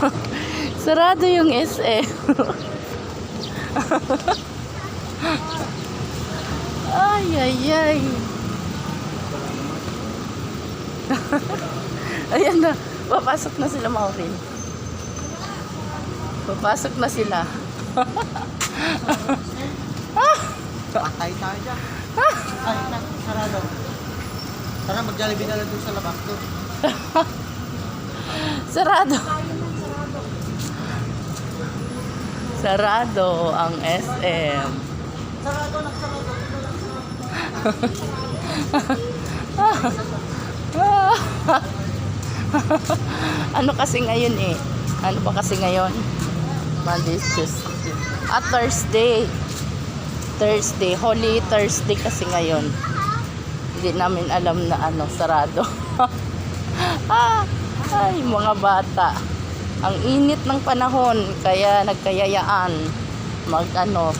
Sarado yung SM. ay, ay, ay. Ayan na. Papasok na sila, Maureen. Papasok na sila. Patay tayo dyan. Ay, na, sarado. Tara, mag-jollibee na lang doon sa labak doon. Sarado. Sarado ang SM. Sarado, nagsarado. ano kasi ngayon eh? Ano ba kasi ngayon? Monday, Tuesday. At Thursday. Thursday. Holy Thursday kasi ngayon. Hindi namin alam na ano, sarado. ah, ay, mga bata. Ang init ng panahon, kaya nagkayayaan mag ano,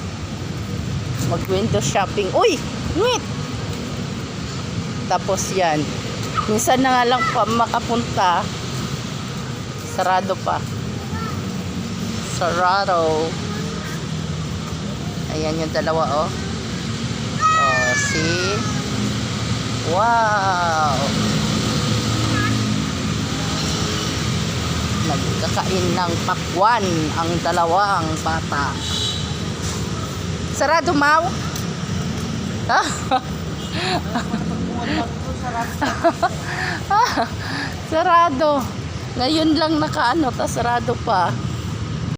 mag window shopping. Uy! Ngit! Tapos yan. Minsan na nga lang pa makapunta. Sarado pa. Sarado. Ayan yung dalawa, oh. Oh, see? Wow! Nagkakain ng pakwan ang dalawang bata. Sarado, Mau? Ha? Sarado. Ngayon lang nakaano, ta sarado pa.